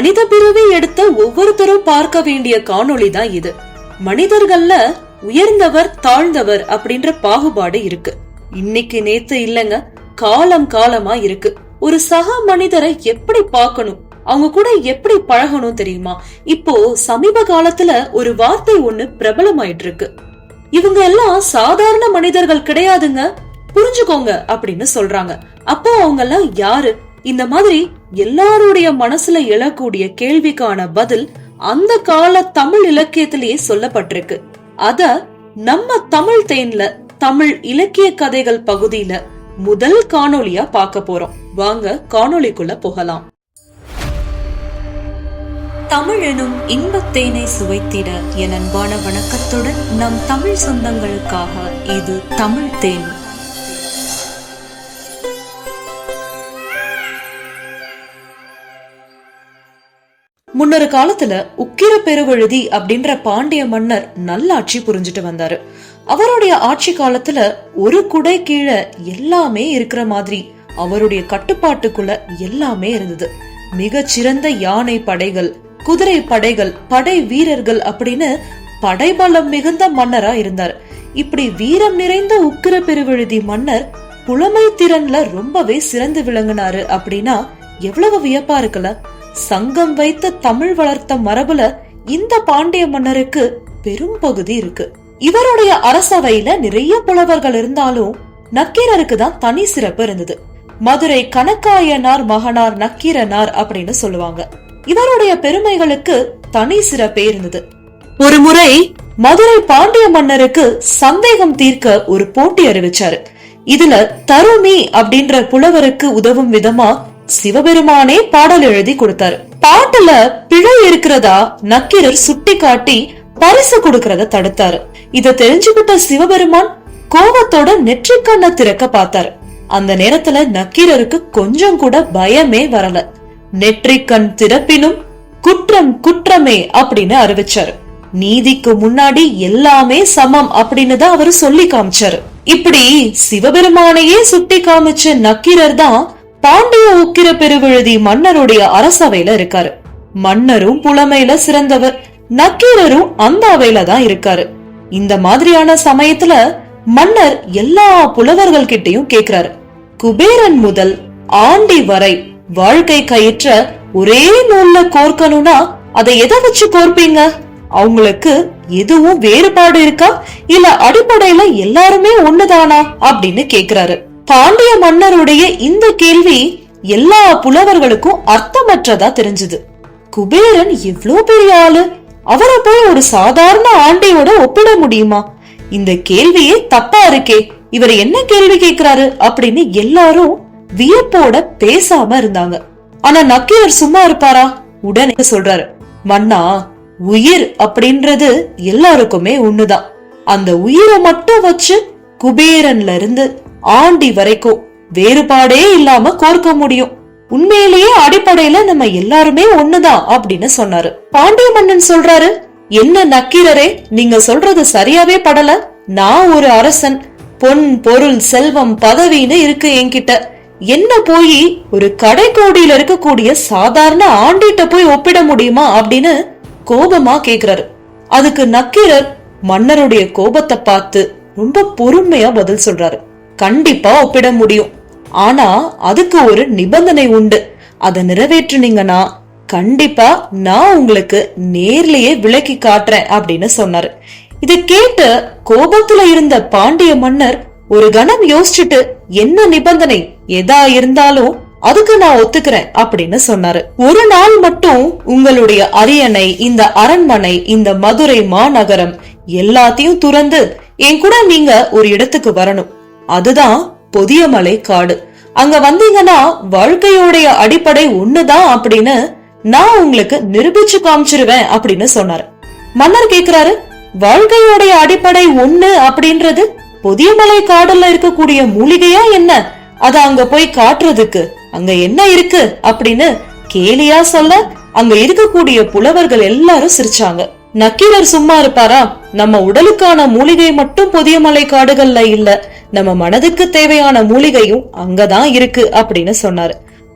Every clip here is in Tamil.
மனித பிறவி எடுத்த ஒவ்வொருத்தரும் பார்க்க வேண்டிய காணொளி தான் இது. மனிதர்கள்ல உயர்ந்தவர் தாழ்ந்தவர் அப்படின்ற பாகுபாடு இருக்கு. இன்னைக்கு நேத்து இல்லங்க காலம் காலமா இருக்கு. ஒரு சக மனிதரை எப்படி பார்க்கணும்? அவங்க கூட எப்படி பழகணும் தெரியுமா? இப்போ சமீப காலத்துல ஒரு வார்த்தை ஒண்ணு பிரபலமாயிட்டு இருக்கு. இவங்க எல்லாம் சாதாரண மனிதர்கள் கிடையாதுங்க. புரிஞ்சுக்கோங்க அப்படின்னு சொல்றாங்க. அப்போ அவங்க எல்லாம் யாரு? இந்த மாதிரி எல்லாருடைய மனசுல எழக்கூடிய கேள்விக்கான பதில் அந்த கால தமிழ் இலக்கியத்திலேயே சொல்லப்பட்டிருக்கு. அத நம்ம தமிழ் தேன்ல தமிழ் இலக்கிய கதைகள் பகுதியில முதல் காணொளியா பார்க்க போறோம். வாங்க காணொளிக்குள்ள போகலாம். தமிழ் எனும் இன்பத்தேனை சுவைத்திட என் அன்பான வணக்கத்துடன் நம் தமிழ் சொந்தங்களுக்காக இது தமிழ் தேன். முன்னொரு காலத்துல உக்கிர பெருவழுதி அப்படின்ற பாண்டிய மன்னர் நல்லாட்சி புரிஞ்சுட்டு வந்தாரு. அவருடைய ஆட்சி காலத்துல ஒரு குடை கீழே எல்லாமே இருக்கிற மாதிரி அவருடைய கட்டுப்பாட்டுக்குள்ள எல்லாமே இருந்தது. மிகச் சிறந்த யானை படைகள் குதிரை படைகள் படை வீரர்கள் அப்படின்னு படைபலம் மிகுந்த மன்னரா இருந்தார். இப்படி வீரம் நிறைந்த உக்கிர பெருவழுதி மன்னர் புலமை திறன்ல ரொம்பவே சிறந்து விளங்குனாரு அப்படின்னா எவ்வளவு வியப்பா இருக்குல்ல? சங்கம் வைத்த தமிழ் வளர்த்த மரபுல இந்த பாண்டிய மன்னருக்கு பெரும் பகுதி இருக்கு. இவருடைய அரசவையில நிறைய புலவர்கள் இருந்தாலும் நக்கீரருக்கு தான் தனி சிறப்பு இருந்தது. மதுரை கணக்காயனார் மகனார் நக்கீரனார் அப்படின்னு சொல்லுவாங்க. இவருடைய பெருமைகளுக்கு தனி சிறப்பே இருந்தது. ஒரு முறை மதுரை பாண்டிய மன்னருக்கு சந்தேகம் தீர்க்க ஒரு போட்டி அறிவிச்சாரு. இதுல தருமி அப்படின்ற புலவருக்கு உதவும் விதமா சிவபெருமானே பாடல் எழுதி கொடுத்தாரு. பாட்டுல பிழை இருக்கிறதா நக்கீரர் சுட்டி காட்டி பரிசு கொடுக்கறத தடுத்தாரு. இத தெரிஞ்சுக்கிட்ட சிவபெருமான் கோபத்தோட நெற்றிக்கண்ண திறக்க பார்த்தாரு. அந்த நேரத்துல நக்கீரருக்கு கொஞ்சம் கூட பயமே வரல. நெற்றிக்கண் திறப்பினும் குற்றம் குற்றமே அப்படின்னு அறிவிச்சாரு. நீதிக்கு முன்னாடி எல்லாமே சமம் அப்படின்னு தான் அவரு சொல்லி காமிச்சாரு. இப்படி சிவபெருமானையே சுட்டி காமிச்ச நக்கீரர் தான் பாண்டிய உக்கிர பெருவிழுதி மன்னருடைய அரசவையில இருக்காரு. மன்னரும் புலமையில சிறந்தவர். நக்கீரரும் அந்த அவையில தான் இருக்காரு. இந்த மாதிரியான சமயத்துல மன்னர் எல்லா புலவர்கள் கிட்டையும் கேக்குறாரு. குபேரன் முதல் ஆண்டி வரை வாழ்க்கை கயிற்ற ஒரே நூல்ல கோர்க்கணும்னா அதை எதை வச்சு கோர்ப்பீங்க? அவங்களுக்கு எதுவும் வேறுபாடு இருக்கா? இல்ல அடிப்படையில எல்லாருமே ஒண்ணுதானா? அப்படின்னு கேக்குறாரு. பாண்டிய மன்னருடைய இந்த கேள்வி எல்லா புலவர்களுக்கும் அர்த்தமற்றதா தெரிஞ்சது. குபேரன் எவ்ளோ பெரிய ஆளு. அவரை போய் ஒரு சாதாரண ஆண்டையோட ஒப்பிட முடியுமா? இந்த கேள்வியே தப்பா இருக்கே. இவர் என்ன கேள்வி கேக்குறாரு அப்படின்னு எல்லாரும் வியப்போட பேசாம இருந்தாங்க. ஆனா நக்கீரர் சும்மா இருப்பாரா? உடனே சொல்றாரு மன்னா உயிர் அப்படின்றது எல்லாருக்குமே ஒண்ணுதான். அந்த உயிரை மட்டும் வச்சு குபேரன்ல இருந்து ஆண்டி வரைக்கும் வேறுபாடே இல்லாம கோர்க்க முடியும். உண்மையிலேயே அடிப்படையில நம்ம எல்லாருமே ஒண்ணுதான் அப்படின்னு சொன்னாரு. பாண்டிய மன்னன் சொல்றாரு என்ன நக்கீரரே நீங்க சொல்றது சரியாவே படல. நான் ஒரு அரசன் பொன் பொருள் செல்வம் பதவின்னு இருக்கு என்கிட்ட. என்ன போய் ஒரு கடைக்கோடியில இருக்கக்கூடிய சாதாரண ஆண்டிட்ட போய் ஒப்பிட முடியுமா? அப்படின்னு கோபமா கேக்குறாரு. அதுக்கு நக்கீரர் மன்னருடைய கோபத்தை பார்த்து ரொம்ப பொறுமையா பதில் சொல்றாரு. கண்டிப்பா ஒப்பிட முடியும். ஆனா அதுக்கு ஒரு நிபந்தனை உண்டு. அதை நிறைவேற்றுனீங்கன்னா கண்டிப்பா நான் உங்களுக்கு நேர்லயே விளக்கி காட்டுறேன் அப்படின்னு சொன்னாரு. இதை கேட்டு கோபத்துல இருந்த பாண்டிய மன்னர் ஒரு கணம் யோசிச்சுட்டு என்ன நிபந்தனை? எதா இருந்தாலும் அதுக்கு நான் ஒத்துக்கிறேன் அப்படின்னு சொன்னாரு. ஒரு நாள் மட்டும் உங்களுடைய அரியணை இந்த அரண்மனை இந்த மதுரை மாநகரம் எல்லாத்தையும் துறந்து என் கூட நீங்க ஒரு இடத்துக்கு வரணும். அதுதான் பொதியமலை காடு. அங்க வந்தீங்கன்னா வாழ்க்கையோடைய அடிப்படை ஒண்ணுதான் அப்படின்னு நான் உங்களுக்கு நிரூபிச்சு காமிச்சிருவேன் அப்படின்னு சொன்னாரு. மன்னர் கேக்குறாரு வாழ்க்கையோடைய அடிப்படை ஒண்ணு அப்படின்றது பொதியமலை காடுல இருக்கக்கூடிய மூலிகையா என்ன? அத அங்க போய் காட்டுறதுக்கு அங்க என்ன இருக்கு? அப்படின்னு கேலியா சொல்ல அங்க இருக்கக்கூடிய புலவர்கள் எல்லாரும் சிரிச்சாங்க. நக்கீரர் சும்மா இருப்பாரா? நம்ம உடலுக்கான மூலிகை மட்டும் பொதியமலை காடுகள்ல இல்ல. நம்ம மனதுக்கு தேவையான மூலிகையும் அங்கதான் இருக்கு அப்படின்னு சொன்னாரு.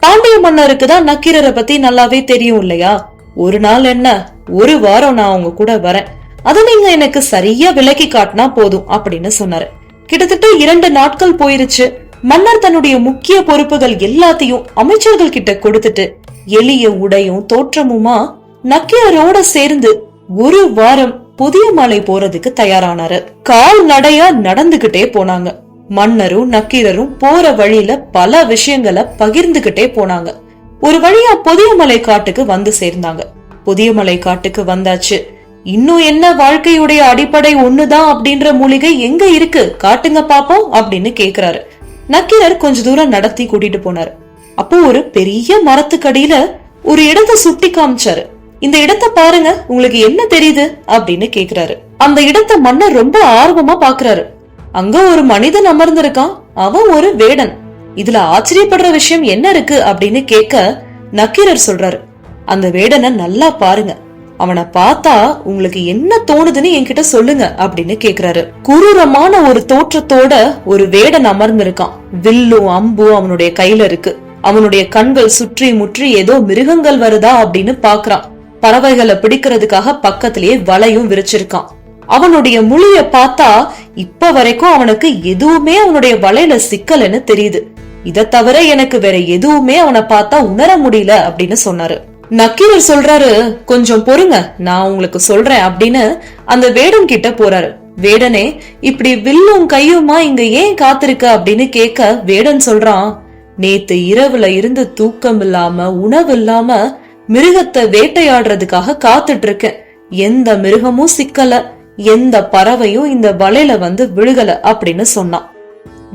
பாண்டிய மன்னருக்கு தான் நக்கீரரை பத்தி நல்லாவே தெரியும் இல்லையா? ஒரு நாள் என்ன? ஒரு வாரம் நான் அவங்க கூட வரேன். அதை நீங்க எனக்கு சரியா விலக்கி காட்டினா போதும் அப்படின்னு சொன்னாரு. கிட்டத்தட்ட இரண்டு நாட்கள் போயிருச்சு. மன்னர் தன்னுடைய முக்கிய பொறுப்புகள் எல்லாத்தையும் அமைச்சர்கள் கிட்ட கொடுத்துட்டு எளிய உடையும் தோற்றமுமா நக்கீரரோட சேர்ந்து ஒரு வாரம் புதிய மலை போறதுக்கு தயாரானாரு. கால் நடையா நடந்துகிட்டே போனாங்க. மன்னரும் நக்கீரரும் போற வழியில பல விஷயங்களை பகிர்ந்துகிட்டே போனாங்க. ஒரு வழியா புதிய மலை காட்டுக்கு வந்து சேர்ந்தாங்க. புதிய மலை காட்டுக்கு வந்தாச்சு. இன்னும் என்ன வாழ்க்கையுடைய அடிப்படை ஒண்ணுதான் அப்படின்ற மூலிகை எங்க இருக்கு? காட்டுங்க பாப்போம் அப்படின்னு கேக்குறாரு. நக்கீரர் கொஞ்ச தூரம் நடத்தி கூட்டிட்டு போனாரு. அப்போ ஒரு பெரிய மரத்துக்கடியில ஒரு இடத்தை சுட்டி காமிச்சாரு. இந்த இடத்தை பாருங்க உங்களுக்கு என்ன தெரியுது? அப்படின்னு கேக்குறாரு. அந்த இடத்தை மன்னர் ரொம்ப ஆர்வமா பாக்குறாரு. அங்க ஒரு மனிதன் அமர்ந்திருக்கான். அவன் ஒரு வேடன். இதுல ஆச்சரியப்படுற விஷயம் என்ன இருக்கு அப்படின்னு கேட்க நக்கீரர் சொல்றாரு. அந்த வேடனை நல்லா பாருங்க. அவனை பார்த்தா உங்களுக்கு என்ன தோணுதுன்னு என்கிட்ட சொல்லுங்க அப்படின்னு கேக்குறாரு. குரூரமான ஒரு தோற்றத்தோட ஒரு வேடன் அமர்ந்திருக்கான். வில்லும் அம்பும் அவனுடைய கையில இருக்கு. அவனுடைய கண்கள் சுற்றி முற்றி ஏதோ மிருகங்கள் வருதா அப்படின்னு பாக்குறான். பறவைகளை பிடிக்கிறதுக்காக பக்கத்திலேயே வலையும் விரிச்சிருக்கான். அவனுடைய முழிய பார்த்தா இப்ப வரைக்கும் அவனுக்கு எதுவுமே அவனுடைய வலையில சிக்கலன்னு தெரியுது. இத தவிர எனக்கு வேற எதுவுமே அவனை பார்த்தா உணர முடியல அப்படின்னு சொன்னாரு. நக்கீரர் சொல்றாரு கொஞ்சம் பொறுங்க நான் உங்களுக்கு சொல்றேன் அப்படின்னு அந்த வேடன் கிட்ட போறாரு. வேடனே இப்படி வில்லும் கையுமா இங்க ஏன் காத்திருக்க? அப்படின்னு கேட்க வேடன் சொல்றான் நேத்து இரவுல இருந்து தூக்கம் இல்லாம உணவு இல்லாம மிருகத்தை வேட்டையாடுறதுக்காக காத்துட்டு இருக்கேன் எந்த மிருகமும் சிக்கல. எந்த பறவையும் இந்த வலையில வந்து விழுகல அப்படின்னு சொன்னான்.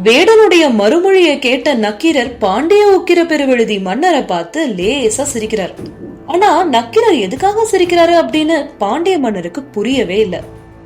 வேடனுடைய மறுமொழியை கேட்ட நக்கீரர் பாண்டிய உக்கிர பெருவெழுதி மன்னரை பார்த்து லேசா சிரிக்கிறார். ஆனா நக்கீரர் எதுக்காக சிரிக்கிறாரு அப்படின்னு பாண்டிய மன்னருக்கு புரியவே இல்ல.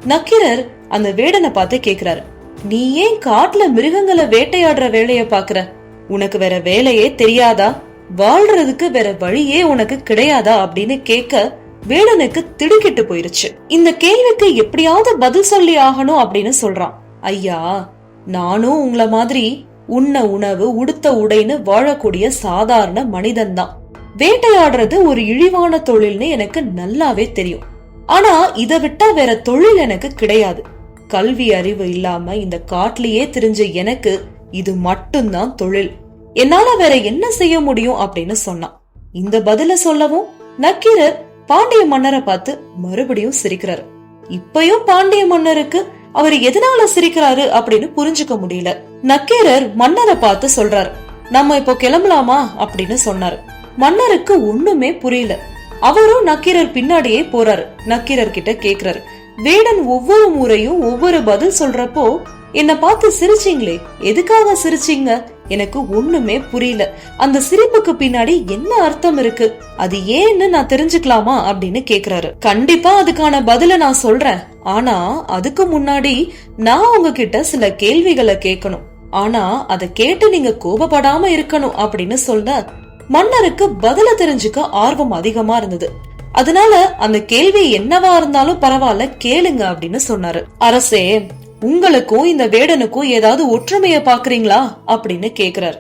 நக்கீரர் அந்த வேடனை பார்த்து கேக்குறாரு. நீ ஏன் காட்டுல மிருகங்களை வேட்டையாடுற வேலைய பாக்குற உனக்கு வேற வேலையே தெரியாதா? வாழ்றதுக்கு வேற வழியே உனக்கு கிடையாதா அப்படின்னு கேட்க வேடனுக்கு திடுக்கிட்டு போயிருச்சு. இந்த கேள்விக்கு எப்படியாவது பதில் சொல்லி ஆகணும் அப்படின்னு சொல்றான். ஐயா நானும் உங்கள மாதிரி உண்ண உணவு உடுத்த உடைன்னு வாழக்கூடிய சாதாரண மனிதன்தான். வேட்டையாடுறது ஒரு இழிவான தொழில்னு எனக்கு நல்லாவே தெரியும். ஆனா இத விட்டா வேற தொழில் எனக்கு கிடையாது. கல்வி அறிவு இல்லாம இந்த காட்டிலேயே தெரிஞ்ச எனக்கு இது மட்டும்தான் தொழில். என்னால வேற என்ன செய்ய முடியும் அப்படின்னு சொன்னான். இந்த பதில சொல்லவும் நக்கீரர் பாண்டிய மன்னரை பார்த்து மறுபடியும் சிரிக்கிறாரு. இப்பயும் பாண்டிய மன்னருக்கு அவர் எதனால சிரிக்கிறாரு அப்படின்னு புரிஞ்சுக்க முடியல. நக்கீரர் மன்னரை பார்த்து சொல்றாரு நம்ம இப்போ கிளம்பலாமா? அப்படின்னு சொன்னாரு. மன்னருக்கு ஒண்ணுமே புரியல. அவரும் நக்கீரர் பின்னாடியே போறாரு. நக்கீரர் கிட்ட கேக்குறாரு வேடன் ஒவ்வொரு முறையும் ஒவ்வொரு பதில் சொல்றப்போ என்ன பார்த்து சிரிச்சீங்களே எதுக்காக சிரிச்சீங்க? எனக்கு ஒண்ணுமே புரியல. அந்த சிரிப்புக்கு பின்னாடி என்ன அர்த்தம் இருக்கு? அது ஏன்னு நான் தெரிஞ்சுக்கலாமா அப்படின்னு கேக்குறாரு. கண்டிப்பா அதுக்கான பதில நான் சொல்றேன். ஆனா அதுக்கு முன்னாடி நான் உங்ககிட்ட சில கேள்விகளை கேட்கணும். ஆனா அதை கேட்டு நீங்க கோபப்படாம இருக்கணும் அப்படின்னு சொன்ன மன்னருக்கு பதில தெரிஞ்சுக்க ஆர்வம் அதிகமா இருந்தது. அதனால அந்த கேள்வி என்னவா இருந்தாலும் பரவாயில்ல கேளுங்க அப்படின்னு சொன்னாரு. அரசே உங்களுக்கும் இந்த வேடனுக்கும் ஏதாவது ஒற்றுமைய பாக்குறீங்களா அப்படின்னு கேக்குறாரு.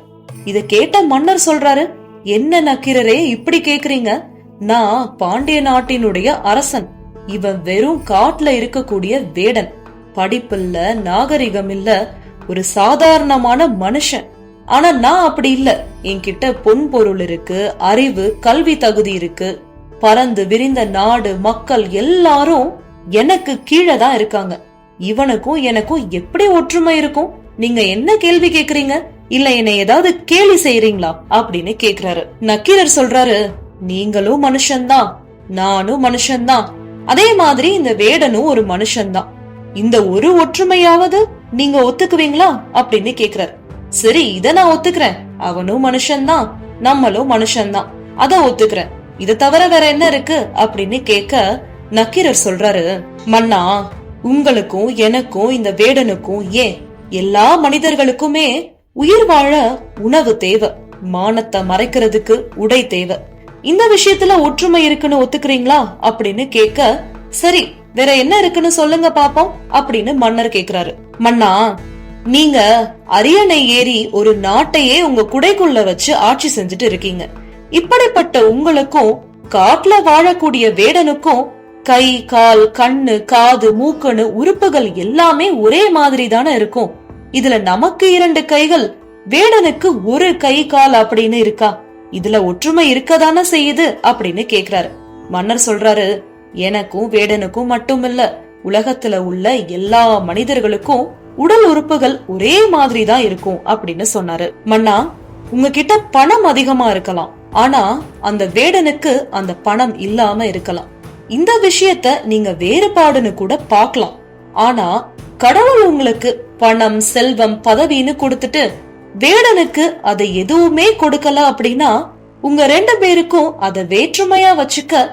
இத கேட்ட மன்னர் சொல்றாரு என்ன நக்கீரரே இப்படி கேக்குறீங்க? நான் பாண்டிய நாட்டினுடைய அரசன். இவன் வெறும் காட்டுல இருக்கக்கூடிய வேடன். படிப்பில்ல நாகரிகம் இல்ல ஒரு சாதாரணமான மனுஷன். ஆனா நான் அப்படி இல்ல. என்கிட்ட பொன் பொருள் இருக்கு அறிவு கல்வி தகுதி இருக்கு. பறந்து விரிந்த நாடு மக்கள் எல்லாரும் எனக்கு கீழே தான் இருக்காங்க. இவனுக்கும் எனக்கும் எப்படி ஒற்றுமை இருக்கும்? நீங்க என்ன கேள்வி கேக்குறீங்க? இல்ல என்னை ஏதாவது கேலி செய்யறீங்களா அப்படின்னு கேக்குறாரு. நக்கீரர் சொல்றாரு நீங்களும் மனுஷன்தான். நானும் மனுஷன்தான். அதே மாதிரி இந்த வேடனும் ஒரு மனுஷன்தான். இந்த ஒரு ஒற்றுமையாவது நீங்க ஒத்துக்குவீங்களா? அப்படின்னு கேக்குறாரு. சரி இத நான் ஒத்துக்கிறேன். அவனும் மனுஷன்தான். நம்மளும் மனுஷன்தான். அத ஒத்துக்கிறேன். இத தவிர வேற என்ன இருக்கு? அப்படின்னு கேட்க நக்கீரர் சொல்றாரு மன்னா உங்களுக்கும் எனக்கும் இந்த வேடனுக்கும் ஏன் எல்லா மனிதர்களுக்குமே உயிர் வாழ உணவு தேவை. மானத்தை மறைக்கிறதுக்கு உடை தேவை. இந்த விஷயத்துல ஒற்றுமை இருக்குன்னு ஒத்துக்கிறீங்களா? அப்படின்னு கேட்க சரி வேற என்ன இருக்குன்னு சொல்லுங்க பாப்போம் அப்படின்னு மன்னர் கேக்குறாரு. மன்னா நீங்க அரியணை ஏறி ஒரு நாட்டையே உங்க குடைக்குள்ள வச்சு ஆட்சி செஞ்சுட்டு இருக்கீங்க. இப்படிப்பட்ட உங்களுக்கும் காட்டுல வாழக்கூடிய வேடனுக்கும் கை கால் கண்ணு காது மூக்கணு உறுப்புகள் எல்லாமே ஒரே மாதிரி தானே இருக்கும். இதுல நமக்கு இரண்டு கைகள் வேடனுக்கு ஒரு கை கால் அப்படின்னு இருக்கா? இதுல ஒற்றுமை இருக்கதான செய்யுது அப்படின்னு கேக்குறாரு. மன்னர் சொல்றாரு எனக்கும் வேடனுக்கும் மட்டுமில்ல உலகத்துல உள்ள எல்லா மனிதர்களுக்கும் உடல் உறுப்புகள் ஒரே மாதிரி தான் இருக்கும் அப்படின்னு சொன்னாரு. மன்னா உங்ககிட்ட பணம் அதிகமா இருக்கலாம் ஆனா அந்த வேடனுக்கு அந்த பணம் இல்லாம இருக்கலாம். இந்த விஷயத்த நீங்க வேறுபாடுன்னு கூட பார்க்கலாம். ஆனா கடவுள் உங்களுக்கு பணம் செல்வம் பதவின்னு கொடுத்துட்டு வேடனுக்கு அதை எதுவுமே கொடுக்கல அப்படின்னா உங்க ரெண்டு பேருக்கும் அதை வேற்றுமையா வச்சுக்க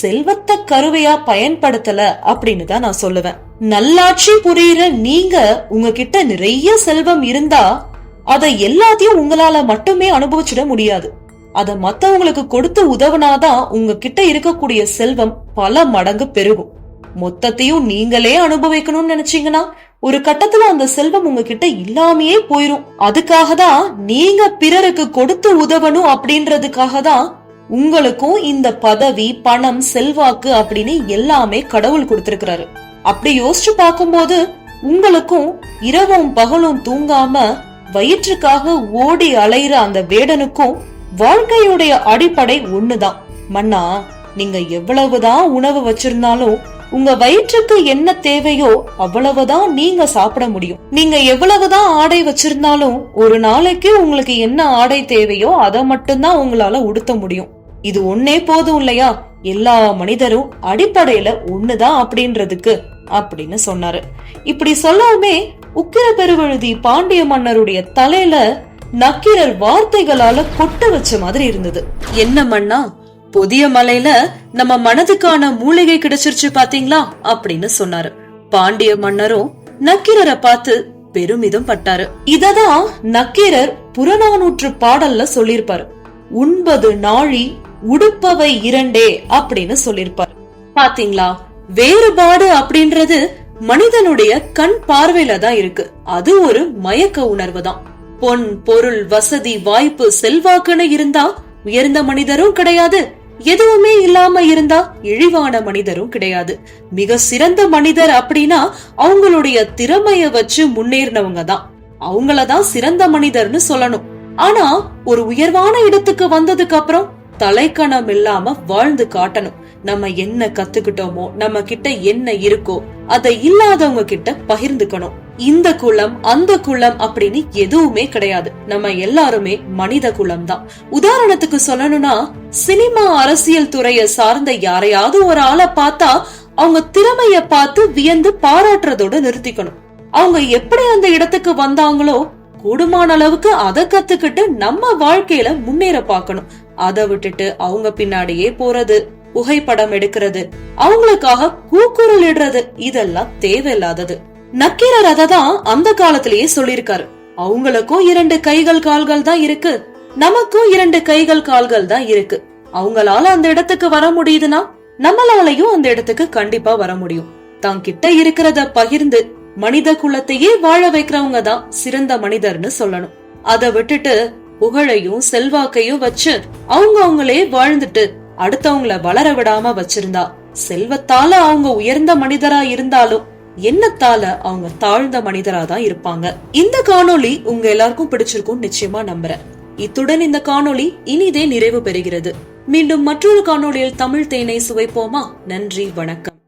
செல்வத்தை கருவையா பயன்படுத்தல அப்படின்னு தான் நான் சொல்லுவேன். நல்லாட்சி புரியுற நீங்க உங்ககிட்ட நிறைய செல்வம் இருந்தா அதை எல்லாத்தையும் உங்களால மட்டுமே அனுபவிச்சிட முடியாது. அத மத்தவங்களுக்கு கொடுத்து உதவுனாதான் உங்ககிட்ட இருக்கக்கூடிய செல்வம் பல மடங்கு பெருகும். மொத்தத்தையும் நீங்களே அனுபவிக்கணும்னு நினைச்சீங்கன்னா ஒரு கட்டத்துல அந்த செல்வம் உங்ககிட்ட இல்லாமையே போயிரும். அதுக்காக தான் நீங்க பிறருக்கு கொடுத்து உதவணும் அப்படின்றதுக்காக தான் உங்களுக்கும் இந்த பதவி பணம் செல்வாக்கு அப்படின்னு எல்லாமே கடவுள் கொடுத்திருக்கிறாரு. அப்படி யோசிச்சு பார்க்கும்போது உங்களுக்கும் இரவும் பகலும் தூங்காம வயிற்றுக்காக ஓடி அலையிற அந்த வேடனுக்கும் வாழ்க்கையுடைய அடிப்படை ஒண்ணுதான். மன்னா நீங்க எவ்வளவுதான் உணவு வச்சிருந்தாலும் உங்க வயிற்றுக்கு என்ன தேவையோ அவ்வளவுதான் நீங்க சாப்பிட முடியும். நீங்க எவ்வளவுதான் ஆடை வச்சிருந்தாலும் ஒரு நாளைக்கு உங்களுக்கு என்ன ஆடை தேவையோ அதை மட்டும்தான் உங்களால உடுத்த முடியும். இது ஒன்னே போதும் இல்லையா? எல்லா மனிதரும் அடிப்படையில ஒண்ணுதான் அப்படின்றதுக்கு அப்படின்னு சொன்னாரு. இப்படி சொல்லவுமே உக்கிர பெருவழுதி பாண்டிய மன்னருடைய தலையில நக்கீரர் வார்த்தைகளால கொட்ட வச்ச மாதிரி இருந்தது. என்ன மண்ணா புதிய மலையில நம்ம மனதுக்கான மூலிகை கிடைச்சிருச்சு பாத்தீங்களா? அப்படின்னு சொன்னாரு. பாண்டிய மன்னரும் நக்கீரரை பார்த்து பெருமிதம் பட்டாரு. இததான் நக்கீரர் புறநானூற்று பாடல்ல சொல்லிருப்பாரு உண்பது நாழி உடுப்பவை இரண்டே அப்படின்னு சொல்லிருப்பாரு பாத்தீங்களா? வேறுபாடு அப்படின்றது மனிதனுடைய கண் பார்வையில தான் இருக்கு. அது ஒரு மயக்க உணர்வு தான். பொன் பொருள் வசதி வாய்ப்பு செல்வாக்குன்னு இருந்தா உயர்ந்த மனிதரும் கிடையாது. எதுவுமே இல்லாம இருந்தா இழிவான மனிதரும் கிடையாது. மிக சிறந்த மனிதர் அப்படின்னா அவங்களுடைய திறமைய வச்சு முன்னேறினவங்க தான். அவங்களதான் சிறந்த மனிதர்னு சொல்லணும். ஆனா ஒரு உயர்வான இடத்துக்கு வந்ததுக்கு அப்புறம் தலைக்கணம் இல்லாம வாழ்ந்து காட்டணும். நம்ம என்ன கத்துக்கிட்டோமோ நம்ம கிட்ட என்ன இருக்கோ அதை இல்லாதவங்க கிட்ட பகிர்ந்துக்கணும். இந்த குலம் அந்த குலம் அப்படின்னு எதுவுமே கிடையாது. நம்ம எல்லாருமே மனித குலம் தான் உதாரணத்துக்கு சொல்லணும்னா சினிமா அரசியல் துறையை சார்ந்த யாரையாவது ஒரு ஆளை பார்த்தா அவங்க திறமைய பார்த்து வியந்து பாராட்டுறதோட நிறுத்திக்கணும். அவங்க எப்படி அந்த இடத்துக்கு வந்தாங்களோ கூடுமான அளவுக்கு அதை கத்துக்கிட்டு நம்ம வாழ்க்கையில முன்னேற பார்க்கணும். அதை விட்டுட்டு அவங்க பின்னாடியே போறது புகைப்படம் எடுக்கிறது அவங்களுக்காக கூக்குரல் இடுறது இதெல்லாம் தேவையில்லாதது. நக்கீரர் அததான் அந்த காலத்திலேயே சொல்லிருக்காரு அவங்களுக்கும் இரண்டு கைகள் கால்கள் தான் இருக்கு. நமக்கும் இரண்டு கைகள் கால்கள் தான் இருக்கு. அவங்களால அந்த இடத்துக்கு வர முடியுதுன்னா நம்மளாலையும் அந்த இடத்துக்கு கண்டிப்பா வர முடியும். தான் கிட்ட இருக்கிறத பகிர்ந்து மனித குலத்தையே வாழ வைக்கிறவங்க தான் சிறந்த மனிதர்னு சொல்லணும். அத விட்டுட்டு புகழையும் செல்வாக்கையும் வச்சு அவங்க அவங்களே வாழ்ந்துட்டு அடுத்தவங்கள வளர விடாம வச்சிருந்தா செல்வத்தால அவங்க உயர்ந்த மனிதரா இருந்தாலும் எண்ணத்தால அவங்க தாழ்ந்த மனிதரா தான் இருப்பாங்க. இந்த காணொளி உங்க எல்லாருக்கும் பிடிச்சிருக்கும் நிச்சயமா நம்புறேன். இத்துடன் இந்த காணொளி இனிதே நிறைவு பெறுகிறது. மீண்டும் மற்றொரு காணொளியில் தமிழ் தேனை சுவைப்போமா? நன்றி வணக்கம்.